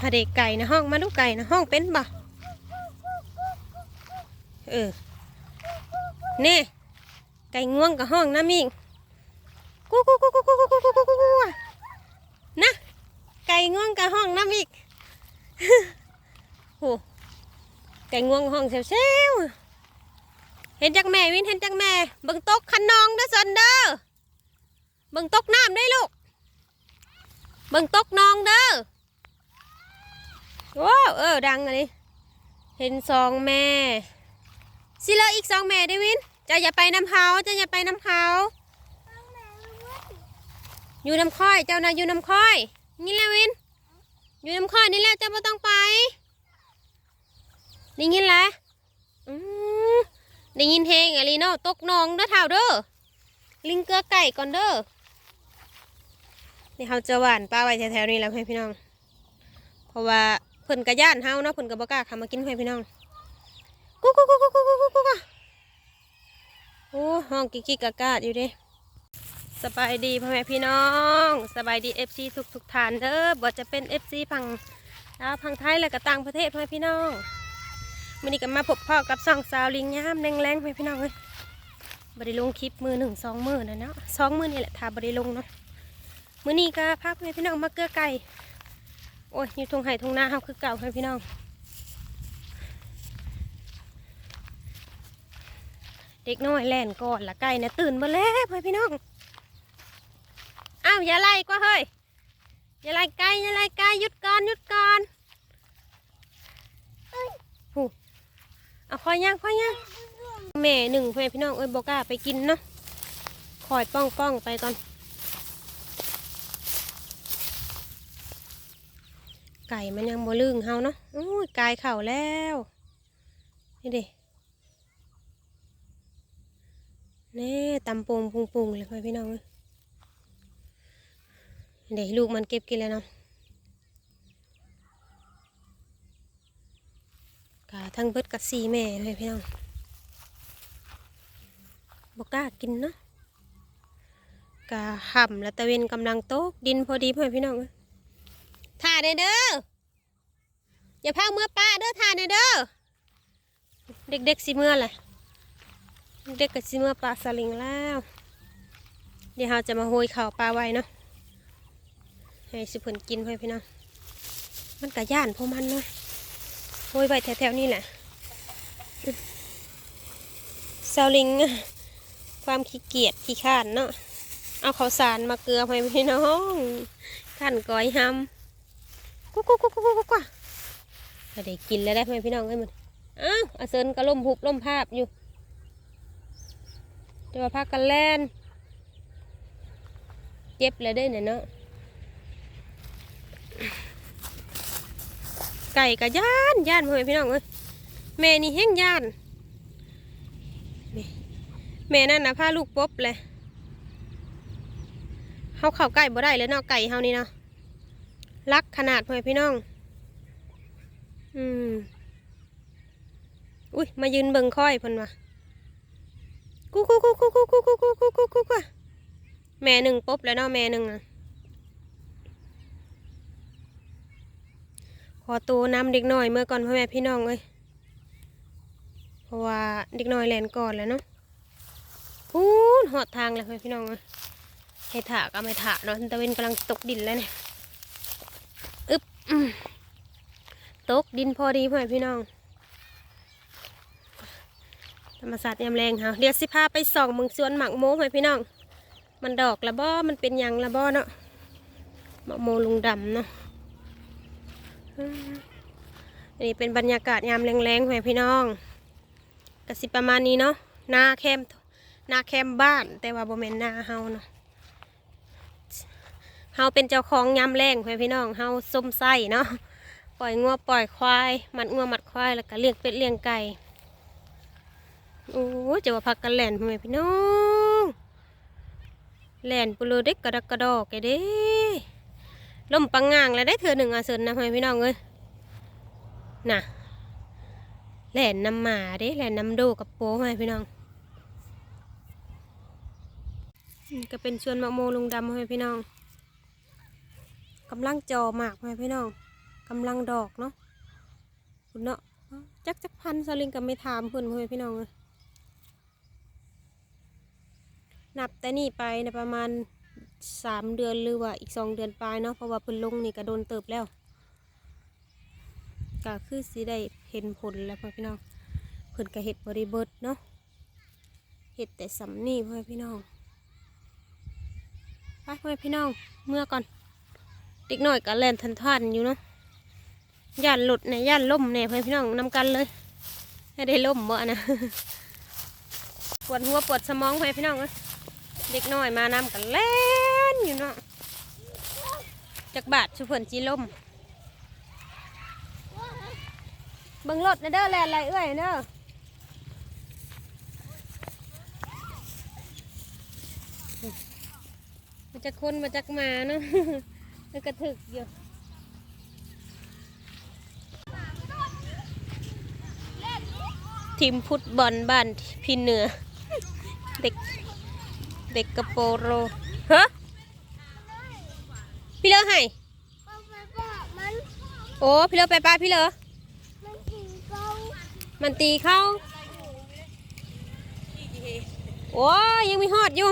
พาเด็กไก่นะห้องมาดูไก่นะห้องเป็นบ่เออเน่ไก่ง่วงกับห้องน้ำมิงกูกูกูกูกูกูกูกูกูกูกูนะไก่ง่วงกับห้องน้ำอีกโหไก่ง่วงห้องเซลๆเห็นจักแม่วินเห็นจักแม่บิ่งตกคันนองเด้อสันเด้อบิ่งตกน้ำได้ลูกบิ่งตกนองเด้อ ว้าวเออดังเลยเห็นสองแม่สิเลออีกสองแม่ได้วินจะอย่าไปน้ำเขาจะอย่าไปน้ำเขาอยู่น้ำค่อยเจ้านะอยู่น้ำค่อย นี่แหละวิน อยู่น้ำค่อยนี่แหละเจ้าไม่ต้องไปได้ยินแหละอืมได้ยินเพลงอะลีโน่ตกนองเด้อเท่าเด้อลิงเกลือไก่ก่อนเด้อนี่เขาจะหวานปลาไว้แถวๆนี้แล้วให้พี่น้อง เพราะว่า เพิ่นกระย่านเฮาเนาะเพิ่นก็บ่กล้าขามากินให้พี่น้องกุ๊กกุ๊กกุ๊กกุ๊กกุ๊กกุ๊กกุ๊กโอ้ห้องกิกกิกกากาดอยู่ด้สบายดีพ่อแม่พี่น้องสบายดี FC ทุกทุกๆท่านเด้อบ่จะเป็น FC ฝั่งลาวฝั่งไทยและก็ต่างประเทศพ่อแม่พี่น้องมื้อนี้ก็มาพบพ่อกับสองสาวลิงยามแรงๆพ่อแม่พี่น้องเอ้ยบ่ได้ลงคลิปมือหนึ่งสองมือนะเนาะสองมือนี่แหละถ้าบ่ได้ลงเนาะมื้อนี้ก็พาพ่อแม่พี่น้องมาเกลือไก่ โอ้ยอยู่ทงไห่ทงนาเฮาคือเก่าให้พี่น้องเด็กน้อยแล่นก่อนละไก่นะตื่นมาแล้วให้พี่น้องอ้าวอย่าไล่ก็เฮ้ยอย่าไล่ไก่อย่าไล่ไก่หยุดก่อนหยุดก่อนผู้เอาคอยย่างคอยย่างแม่หนึ่งเพื่อพี่น้องเอ้ยบอกล้าไปกินเนาะคอยป้องป้องไปก่อน ไก่มันยังบ่ลึงเฮาเนาะอุ้ยกายเข่าแล้ว นี่เด้เน่ตำปงปุงปุงเลยพ่อพี่น้องเอ้ยนี่เด้ลูกมันเก็บกินแล้วเนาะกาทั้งเบิดกับสี่แม่เลยพี่น้องบกล้ากินเนาะกาห่ำแล้วตะเวนกำลังโตกดินพอดีพ่อพี่น้องเถ่ายเด้อเด้ออย่าพังเมื่อป้าเด้อถ่ายเด้อเด้อเด็กๆสิเมื่อแหละเด็กก็สิเมื่อปลาสลิงแล้ว เดี๋ยวเราจะมาโหยข่าวปลาไว้เนาะให้สิเพิ่นกินเพื่อนพี่น้องมันกะย่านพวกมันเนาะโหยไว้แถวๆนี่แหละสลิงความขี้เกียจขี้ข้านเนาะเอาข้าวสารมาเกลือให้พี่น้องขั้นก้อยหำ กุ๊กกุ๊กกุ๊กกุ๊กกุ๊กกุ๊กก็ได้กินแล้วได้ไหมพี่น้องเอ้มันอ้าวอาเซินก็ล่มหุบล่มภาพอยู่จะมาพักกันแล่นเจ็บเลยได้เนี่ยเนาะไก่กับย่านย่านพ่อแม่พี่น้องเอ้ยแม่นี่แห้งย่านแม่นั่นนะพาลูกปบเลยเฮาเข้าใกล้บ่ได้เลยเนาะไก่เฮานี่เนาะ รักขนาดพ่อแม่พี่น้อง อืม อุ้ยมายืนเบิ่งค่อยเพิ่นว่ะกูกูกูกูกูกูกูกูกูกูกูกูแม่หนึ่งปุ๊บแล้วเนาะแม่หนึ่งน่ะขอตัวน้ำเด็กน้อยเมื่อก่อนพ่อแม่พี่น้องเอ้ยเพราะว่าเด็กน้อยแลนก่อนแล้วเนาะพูนหอดทางเลยพ่อแม่พี่น้องเอ้ยให้ถาก็ไม่ถาเนาะตะเวนกำลังตกดินแล้วเนี่ย ตกดินพอดีพ่อแม่พี่น้อง ธรรมศาสตร์ยามแรงค่ะเดี๋ยวสิพาไปส่องมึงสวนหมักโม้พ่อแม่พี่น้อง มันดอกละบ่มันเป็นยังละบ่เนาะหมักโมลุงดำเนาะอันนี้เป็นบรรยากาศยามแรงๆพ่อแม่พี่น้องกะสิประมาณนี้เนาะนาแคมนาแคมบ้าน แต่ว่าโบ่แม่นนาเฮาเนาะ เฮาเป็นเจ้าของยำแรงเพื่อพี่น้องเฮาส้มไส้เนาะปล่อยงัวปล่อยควายมัดงัวมัดควายแล้วก็เลี้ยงเป็ดเลี้ยงไก่โอ้ยจะว่าพักกันแล่นเพื่อพี่น้องแล่นปุโรเด็กกระดักกระดอกแกเด้ลมปังงางแล้วได้เธอหนึ่งอาเซินนะเพื่อพี่น้องเอ้ยน่ะแลนน้ำหมาเด้แลนน้ำโดกับโป้เพื่อพี่น้อง ก็เป็นชวนมะโมลุงดำเพื่อพี่น้อง กำลังจอหมากพ่อแม่พี่น้องกำลังดอกเนาะคุณเนาะจักจักพันสลิงก็ไม่ถามเพิ่นพ่อแม่พี่น้องเลยนับแต่นี่ไปในะประมาณสามเดือนหรือว่าอีกสองเดือนปลายเนาะเพราะว่าเพิ่นลงนี่ก็โดนเติบแล้วก็คือสิได้เห็นผลแล้วพี่น้องเพิ่นก็เห็ดบริเบิดเนาะเห็ดแต่สำนี่พ่อพี่น้องไปพ่อพี่น้องเมื่อก่อน เด็กหน่อยก็แล่นทันทันอยู่เนาะย่านหลุดในย่านล่มเนี่ยพ่อพี่น้องนำกันเลยให้ได้ล่มบ่นะปวดหัวปวดสมองพ่อพี่น้องเอ้ยเด็กน้อยมานำกันเล่นอยู่เนาะจักบาทชุเพิ่นจีล่มเบิ่งรถนะเด้อแลนอะไรเอ้ยเด้อมาจากคนมาจากมาเนาะ แล้วก็ถึกอยู่ทีมฟุตบอลบ้านพี่เหนือ เด็ก เด็กกระโปโรฮะพี่เลอให้โอ้พี่เลอไปป้าพี่เลอมันกินเขามันตีเข้าโอ้ยังม่ฮอดอยู่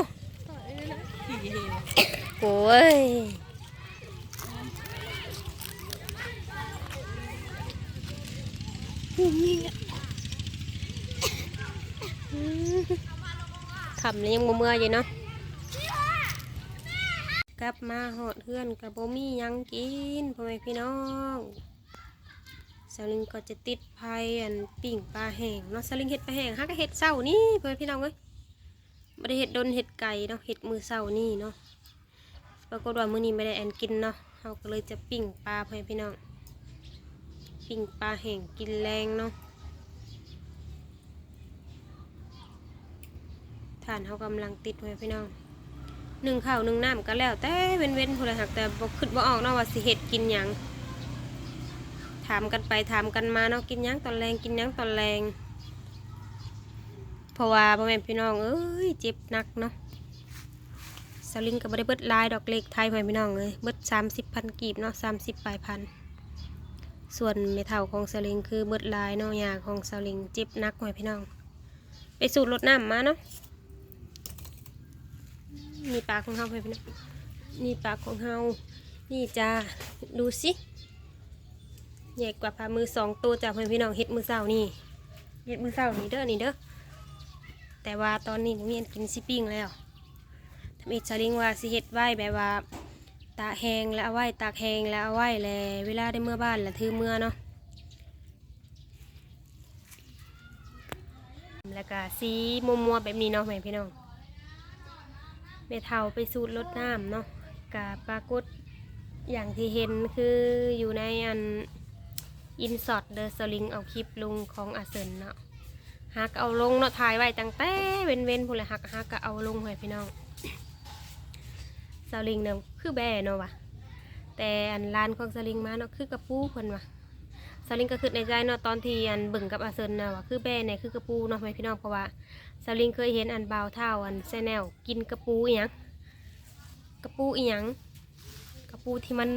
โอ้ย ขำเลยยังบ่เมื่อยอยู่เนาะกลับมาหอดเพื่อนกับโบมี่ยังกินพ่อแม่พี่น้องสลิงก็จะติดไผ่อันปิ่งปลาแห้งเนาะสลิงเห็ดปลาแห้งฮักก็เห็ดเศร้านี่พ่อแม่พี่น้องเอ้ยไม่ได้เห็ดดนเห็ดไก่เนาะเห็ดมือเศร้านี่เนาะปรากฏว่ามื้อนี้ไม่ได้แอนกินเนาะเราก็เลยจะปิ่งปลาพ่อแม่พี่น้อง ปิ่งปลาแห้งกินแรงเนาะฐานเขากำลังติดไว้พี่น้องหนึ่งข้าวหนึ่งน้ำก็แล้ว แต่เว้นเว้นๆพนละหักแต่บอกขึ้นบ่ออกเนาะว่าสิเห็ดกินหยังถามกันไปถามกันมาเนาะกินหยังตอนแรงกินหยังตอนแรงเพราะว่าพ่อแม่พี่น้องเอ้ยเจ็บหนักเนาะสลิงก็บ่ได้เบิดลายดอกเล็กไทยพ่อแม่พี่น้องเลยเบิดสามสิบพันกีบเนาะสามสิบปลายพัน ส่วนเมทัลของสลิงคือเบิดลายเนาะยาของสลิงจ็บนักพ่อแม่พี่น้อง ไปสูดรลดน้ำมาเนาะนี่ปลาของเฮาเพื่น้อนๆนี่ปลาของเฮานี่จ้าดูสิใหญ่กว่าปลามือสองตัวจากเพื่อนพี่น้องเฮ็ดมือเศร้านี่เฮ็ดมือเศร้านี่เด้อนี่เด้อแต่ว่าตอนนี้ผมเห็นกินซิปิ้งแล้วทำอิชลิงว่าสิเฮ็ดไหวแบบว่า ตากแห้งแล้วเอาไว้ตากแห้งแล้วเอาไว้แลเวลาได้เมื่อบ้านแล้วถือเมื่อเนาะแล้วก็สีมัวมัวๆแบบนี้เนาะแม่พี่น้องเมเทาไปสูดรดน้ำเนาะกาปรากฏอย่างที่เห็นคืออยู่ในอันอินสอดเดอสลิงเอาคลิปลุงของอาเซนเนาะฮักเอาลงเนาะถ่ายไว้ตั้งแต่เว้นเว้นพูดเลยฮักฮักก็เอาลงไว้พี่น้อง สลิงเนี่ยคือแบเนาะวะแต่อันลานของสลิงมาเนาะคือกระปูเพิ่นวะสลิงก็คือในใจเนาะตอนที่อันบิ่งกับอาเซนเนาะวะคือแบเนี่ยคือกระปูเนาะพี่น้องเพราะว่าสลิงเคยเห็นอันเบาเท่าอันแซแนลกินกระปูอีหยังกระปูอีหยังกระปูที่มัน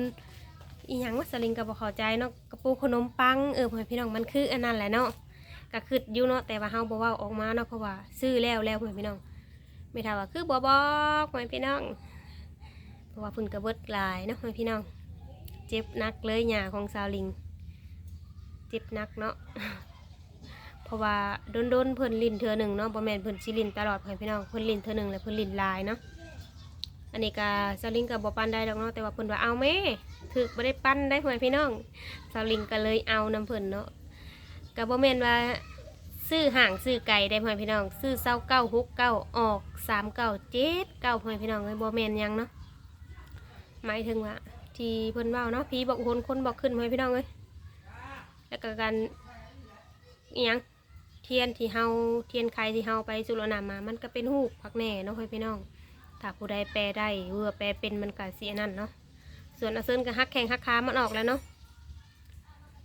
อีหยังว่าสลิงก็บอกข้าใจเนาะกระปูขนมปังเออพ่อแม่พี่น้องมันคืออันนั้นแหละเนาะก็คืออยู่เนาะแต่ว่าเฮาบ่เว้าออกมาเนาะเพราะว่าซื้อแล้วแล้วพ่อแม่พี่น้องไม่ท่าว่าคือบ่บอกพ่อแม่พี่น้อง เพราะว่าพุ่นกระเบิดลายเนาะพี่น้อง เจ็บนักเลยหญ้าของสาวลิง เจ็บนักเนาะ เพราะว่าโดนโดนเพิ่นลินเทือหนึ่งเนาะบ่แมนเพิ่นสิลินตลอดเพิ่นพี่น้องเพิ่นลินเทือหนึ่งแล้วเพิ่นลินลายเนาะ อันนี้ก็สลิงก็บ่ปันได้ดอกเนาะแต่ว่าเพิ่นว่าเอาแม่ถึกบ่ได้ปั้นได้เพิ่นพี่น้องสลิงก็เลยเอานํเพิ่นเนาะก็บ่แมนว่าซื้อห่างซื้อไก่ได้พิ่นพี่น้อง ซื้อเศร้าเก้าฮุกเก้าออกสามเก้าเจ็ดเก้าพิ่นพี่น้องเอ้ยบ่แมนยังเนาะ หมายถึงว่าที่เพิ่นเว้าเนาะผีบอกคนคนบอกขึ้นเพิ่นพี่น้องเอ้ยแล้วก็การอีหยังเทียนที่เฮาเทียนไข่ที่เฮาไปสุรนามมามันก็เป็นหูกพักแน่เนาะเพื่อนพี่น้อง ถ้าผู้ใดแปลได้เรือแปลเป็นมันก็เสียนั่นเนาะส่วนอาเซินก็ฮักแข่งฮักค้ามันออกแล้วเนาะ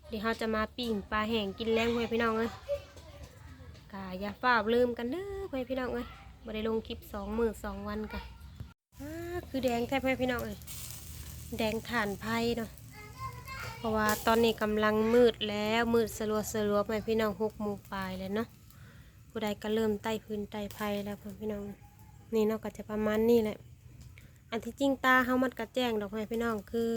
เดี๋ยวเราจะมาปิ้งปลาแห้งกินแรงเพื่อพี่น้องเลยกาอย่าฝ้าลืมกันเด้อเพื่อพี่น้องเลยบ่ได้ลงคลิปสองมือสองวันกัน คือแดงแทบเพื่อนพี่น้องเลยแดงถ่านไพ่เนาะเพราะว่าตอนนี้กำลังมืดแล้วมืดสลัวสลัวไปพี่น้องหกโมงปลายเลยเนาะผู้ใดก็เริ่มไต่พื้นไต่ไฟแล้วพี่น้องนี่เนาะก็จะประมาณนี้แหละ อันที่จริงตาเฮามันก็แจ้งดอกไม้พี่น้องคือ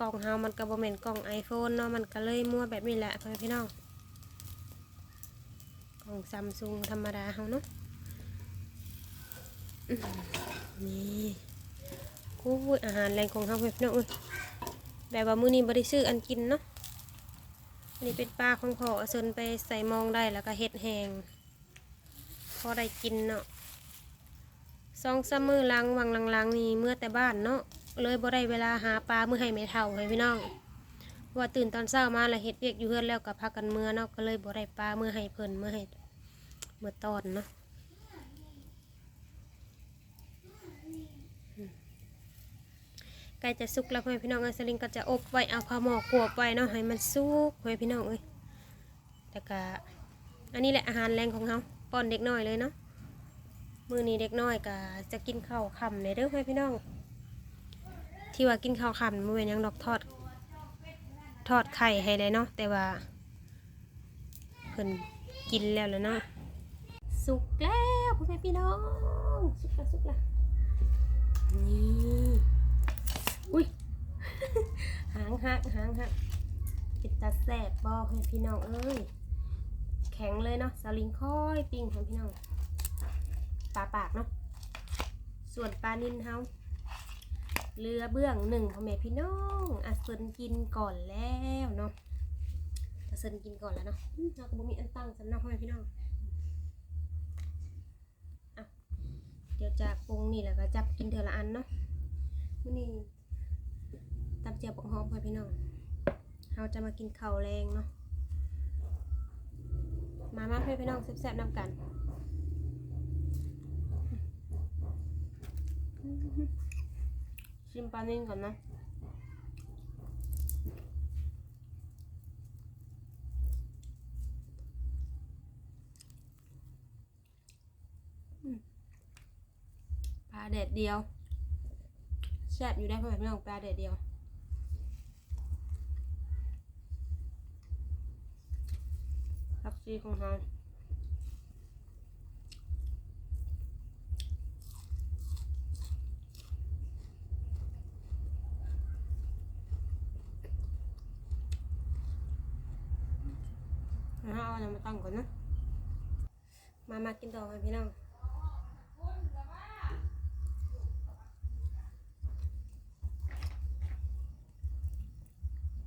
กล่องเฮามันก็บ่แม่นกล่อง iPhone เนาะมันก็เลยมั่วแบบนี้แหละพี่น้องกล่องซัมซุงธรรมดาเฮาเนาะ นี่โอ้ยอาหารแรงของเฮาพ่อพี่น้องเอ้ยแบบว่ามื้อนี้บ่ได้ซื้ออันกินเนาะอันนี้เป็นปลาของพ่อเซินไปใส่มองได้แล้วก็เฮ็ดแห้งพอได้กินเนาะสองสามมือหลังวังลังๆนี่เมื่อแต่บ้านเนาะเลยบ่ได้เวลาหาปลาเมื่อให้ไม่เท่าให้พี่น้องว่าตื่นตอนเช้ามาแล้วเฮ็ดเวียกอยู่เฮือนแล้วกับพักกันเมื่อเนาะก็เลยบ่ได้ปลาเมื่อให้เพิ่นเมื่อให้เมื่อตอนเนาะอืม ใกล้จะสุกแล้วพ่อพี่น้องเอ้ยสลิงก็จะอบไว้เอาผ้าหมอกกวบไว้เนาะให้มันสุกพ่อพี่น้องเอ้ยแต่ก็อันนี้แหละอาหารแรงของเฮาป้อนเด็กน้อยเลยเนาะมือนี้เด็กน้อยก็จะกินข้าวคำเลยเด้อพี่น้อง ที่ว่ากินข้าวคำมือเป็นยังดอกทอด ทอดไข่ให้เลยเนาะแต่ว่าเพิ่นกินแล้วแล้วเนาะสุกแล้วพ่อแม่พี่น้องสุกล้วสุกล้วนี่ อุ้ย หางหักหางหักกินตาแสบบ่ให้พี่น้องเอ้ย แข็งเลยเนาะสลิงค่อยปิ้งให้พี่น้องปลาปากเนาะ ส่วนปลานินเฮาเรือเบื้องหนึ่งพ่อแม่พี่น้องอาเซนกินก่อนแล้วเนาะอาเซนกินก่อนแล้วเนาะเราก็บ่มีอันตั้งสำนักพ่อแม่พี่น้องเดี๋ยวจากปรุงนี่แล้วก็จับกินเทอละอันเนาะมื้อนี้ ตำเจียวปองหอมพ่อแม่พี่น้องเราจะมากินข้าวแรงเนาะ มามาพ่อแม่พี่น้องแซ่บๆนำกันชิมปลานิ่งก่อนนะปลาแดดเดียวแซ่บอยู่ได้เพราะแบบไม่ต้องปลาแดดเดียว ซีของเราเอาเอาน้ำมาตั้งก่อนนะ มามากินต่อกันพี่น้อง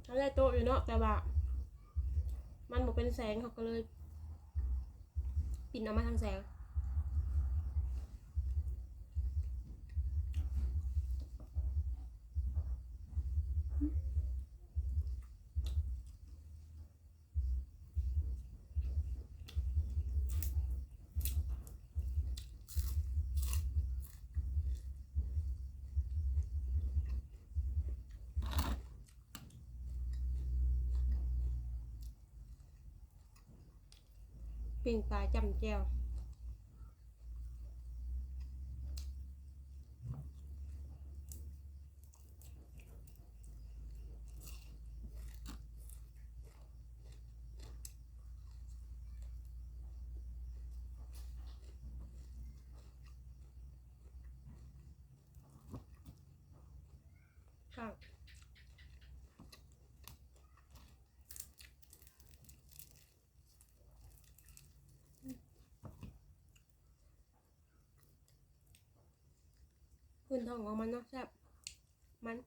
เขาได้โต๊ะอยู่เนาะแต่ว่า มันบอกเป็นแสงเขาก็เลย ปิดออกมาทางแสง ปิ่งปลาจำแจว นท้องของมันเนาะแซ่บมัน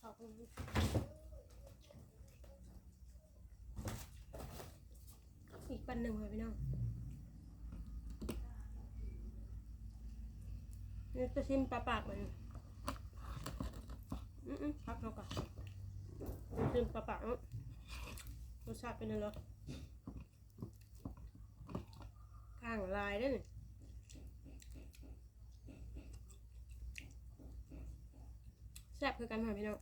ขอบคุณอีกปันหนึ่งค่ะพี่น้อง นี่จะชิมปลาปากมันอืมพักเขาก่อนชิมปลาปากเนอะรสชาติเป็นยังไงข้างลายได้หนิแซ่บคือกันค่ะพี่น้อง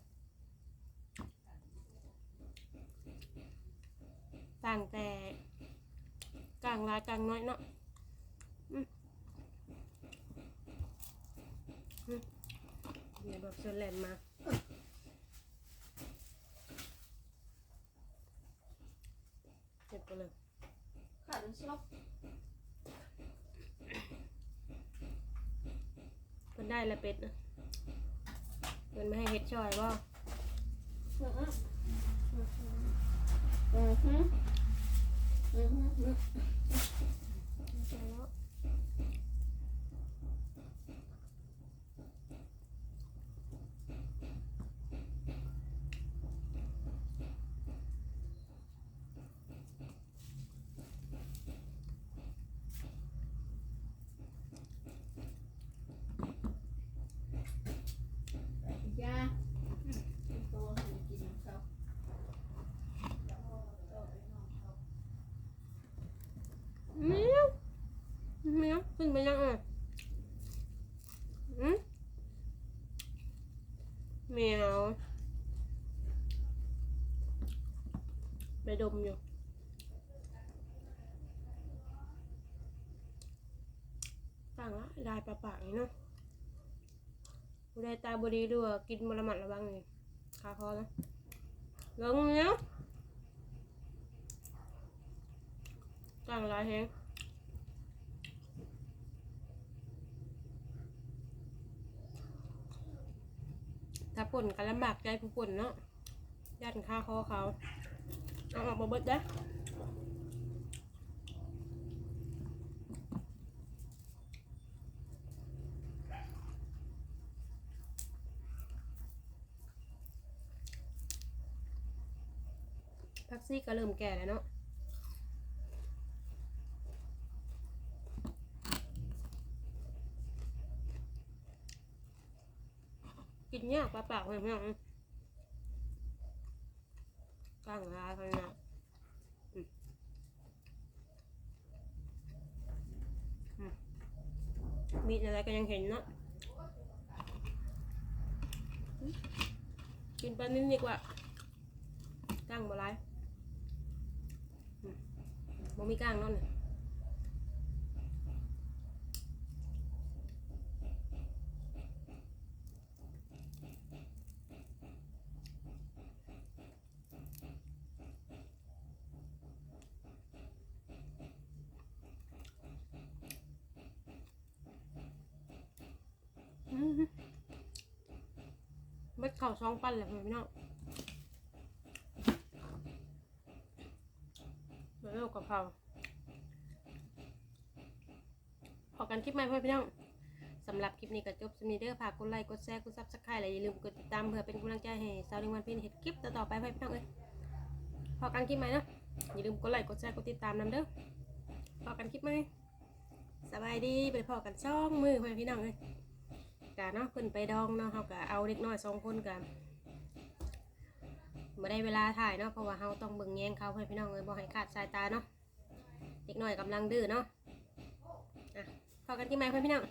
ต่างแต่กลางลายกลางน้อยเนาะอืมอืม เดี๋ยวบอกเชิญแหลมมาเก็บไปเลยขาดเป็นช็อกเพิ่นได้ละเป็ดนะเพิ่นไม่ให้เฮ็ดช่อยว่าอือฮึอือฮึอือฮึยาตัวให้กินเขา เมียวเมียวขึ้นไปยังอะอืมเมียวไปดมอยู่ต่างละได้ปลาปากนี่เนาะผู้ใดตาบดีด้วยกินมระมัดระวังนี่คาคอนะลงเนี้ยต่างลายแฮง ถ้าป่นกันลำบากใจผู้ป่นเนาะยันคาคอเขาเอาออกมาเบิดได้พักซี่ก็เริ่มแก่แล้วเนาะ กินยากปลาปากเลยพี่น้องกลางลาเขาเนี่ยอืมอืมมีดอะไรก็ยังเห็นเนาะกินปลานิ่มดีกว่ากลางบ่ไรมบ่มีกลางนั่นเลย ข้าวซองปั้นแหละพี่น้องแล้วกับข้าวพอกันคลิปใหม่เพื่อนพี่น้องสำหรับคลิปนี้ก็จบสมีเดอร์ฝากกดไลค์กดแชร์กดซับสไครต์และอย่าลืมกดติดตามเพื่อเป็นกำลังใจให้สาวในวันเพ็ญเห็ดคลิปต่อๆไปเพื่อนพี่น้องเลยพอกันคลิปใหม่นะอย่าลืมกดไลค์กดแชร์กดติดตามนำเด้อพอกันคลิปใหม่สบายดีไปพอกันช่องมือเพื่อนพี่น้องเลย กะเนาะขึ้นไปดองเนาะเฮากะเอาเด็กน้อยสองคนกันบ่ได้เวลาถ่ายเนาะเพราะว่าเฮาต้องเบิ่งแยงเขาให้พี่น้องเลยบ่ให้ขาดสายตาเนาะเด็กน้อยกำลังดื้อเนาะอะพอกันที่ไหม่เพื่อนพี่น้อง